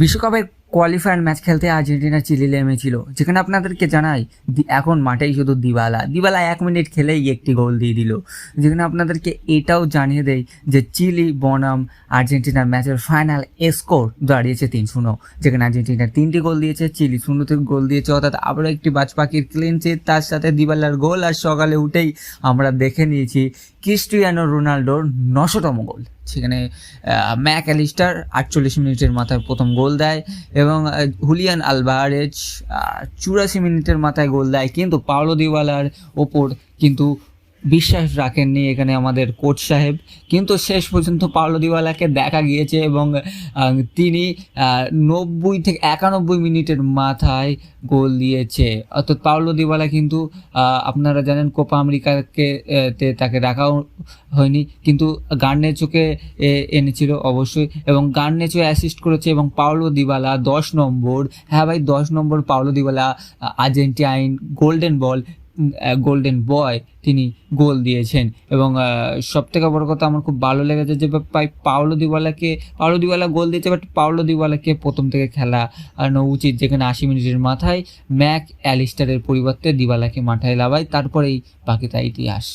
বিশ্বকাপের qualifier match খেলতে Argentina Chile নেমেছিল যেখানে আপনাদেরকে জানাই এখন মাঠেই শুধু দিবালা। দিবালা এক মিনিট খেলেই একটি গোল দিয়ে দিল। যেখানে আপনাদেরকে এটাও জানিয়ে দেয় যে চিলি, বনাম, আর্জেন্টিনার ম্যাচের ফাইনাল স্কোর দাঁড়িয়েছে তিন শূন্য। যেখানে আর্জেন্টিনা তিনটি গোল দিয়েছে, চিলি শূন্যতে গোল দিয়েছে, অর্থাৎ আবারও একটি বাজ পাখির ক্লিনচিট তার সাথে দিবালার গোল আর সকালে উঠেই আমরা দেখে নিয়েছি ক্রিস্টিয়ানো রোনাল্ডোর নশোতম গোল সেখানে ম্যাক অ্যালিস্টার আটচল্লিশ মিনিটের মাথায় প্রথম গোল দেয় এবং হুলিয়ান আলভারেজ চুরাশি মিনিটের মাথায় গোল দেয়। কিন্তু পাওলো দিওয়ালার ওপর কিন্তু বিশ্বাস রাখেননি এখানে আমাদের কোচ সাহেব। কিন্তু শেষ পর্যন্ত পাওলো দিওয়ালাকে, দেখা গিয়েছে এবং তিনি নব্বই থেকে একানব্বই মিনিটের মাথায় গোল দিয়েছে। অর্থাৎ পাওলো দিওয়ালা কিন্তু আপনারা জানেন কোপা আমেরিকাকে তে তাকে রাখাও হয়নি। কিন্তু গার্নেচোকে এনেছিল অবশ্যই এবং গার্নেচো অ্যাসিস্ট করেছে এবং পাওলো দিবালা দশ নম্বর। হ্যাঁ ভাই, দশ number Paulo Dybala Argentine golden ball. Golden boy তিনি গোল দিয়েছেন। এবং সব থেকে বড় কথা আমার খুব ভালো লেগেছে যে পাওলো দিওয়ালাকে পাওলো দিওয়ালা গোল দিয়েছে বাট পাওলো দিওয়ালাকে প্রথম থেকে খেলা আনো উচিত যেখানে আশি মিনিটের মাথায় ম্যাক অ্যালিস্টারের পরিবর্তে দিওয়ালাকে মাথায় লাভায় তারপরেই বাকিটা ইতিহাস।